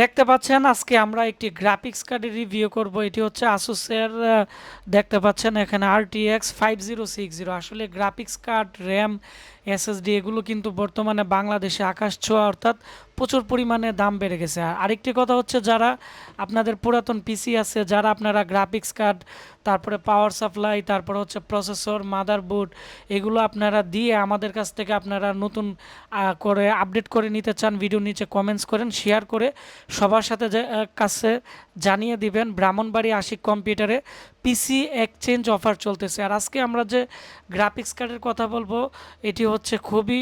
দেখতে পাচ্ছেন, আজকে আমরা একটি গ্রাফিক্স কার্ডের রিভিউ করব। এটি হচ্ছে আসুসের দেখতে পাচ্ছেন এখানে RTX five zero six zero আসলে গ্রাফিক্স কার্ড র্যাম এসএসডি এগুলো কিন্তু বর্তমানে বাংলাদেশে আকাশ ছোঁয়া, অর্থাৎ প্রচুর পরিমাণে দাম বেড়ে গেছে। আর আরেকটি কথা হচ্ছে যারা আপনাদের পুরাতন পিসি আছে, যারা আপনারা গ্রাফিক্স কার্ড তারপরে পাওয়ার সাপ্লাই তারপরে হচ্ছে প্রসেসর মাদারবোর্ড এগুলো আপনারা দিয়ে আমাদের কাছ থেকে আপনারা নতুন করে আপডেট করে নিতে চান ভিডিও নিচে কমেন্টস করেন শেয়ার করে সবার সাথে কাছে জানিয়ে দিবেন, ব্রাহ্মণবাড়ি আশিক কম্পিউটারে পিসি এক্সচেঞ্জ অফার চলতেছে। আর আজকে আমরা যে গ্রাফিক্স কার্ডের কথা বলব, এটি হচ্ছে খুবই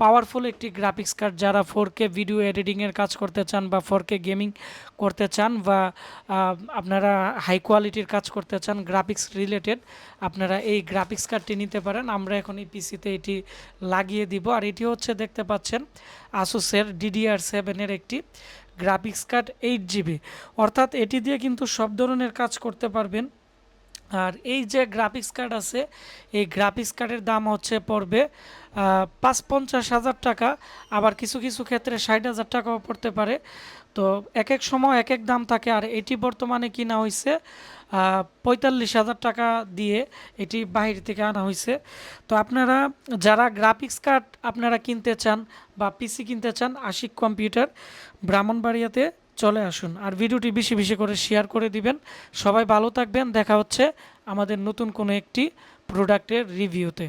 পাওয়ারফুল একটি গ্রাফিক্স কার্ড যারা ফোর কে ভিডিও এডিটিংয়ের কাজ করতে চান বা ফোর কে গেমিং করতে চান বা আপনারা হাই কোয়ালিটির কাজ করতে চান গ্রাফিক্স রিলেটেড আপনারা এই গ্রাফিক্স কার্ডটি নিতে পারেন। আমরা এখন এই পিসিতে এটি লাগিয়ে দিব। আর এটি হচ্ছে, দেখতে পাচ্ছেন আসুসের ডিডিআর সেভেনের একটি গ্রাফিক্স কার্ড এইট জিবি অর্থাৎ এটি দিয়ে কিন্তু সব ধরনের কাজ করতে পারবেন। আর এই যে গ্রাফিক্স কার্ড আছে, এই গ্রাফিক্স কার্ডের দাম হচ্ছে পড়বে পাঁচ পঞ্চাশ হাজার টাকা। আবার কিছু কিছু ক্ষেত্রে ষাট হাজার টাকাও পড়তে পারে। তো এক এক সময় এক এক দাম থাকে। আর এটি বর্তমানে কিনা হয়েছে পঁয়তাল্লিশ হাজার টাকা দিয়ে এটি বাহির থেকে আনা হয়েছে। তো আপনারা যারা গ্রাফিক্স কার্ড আপনারা কিনতে চান বা পিসি কিনতে চান, আশিক কম্পিউটার, ব্রাহ্মণবাড়িয়াতে চলে আসুন। আর ভিডিওটি বেশি বেশি করে শেয়ার করে দিবেন। সবাই ভালো থাকবেন। দেখা হচ্ছে আমাদের নতুন কোনো একটি প্রোডাক্টের রিভিউতে।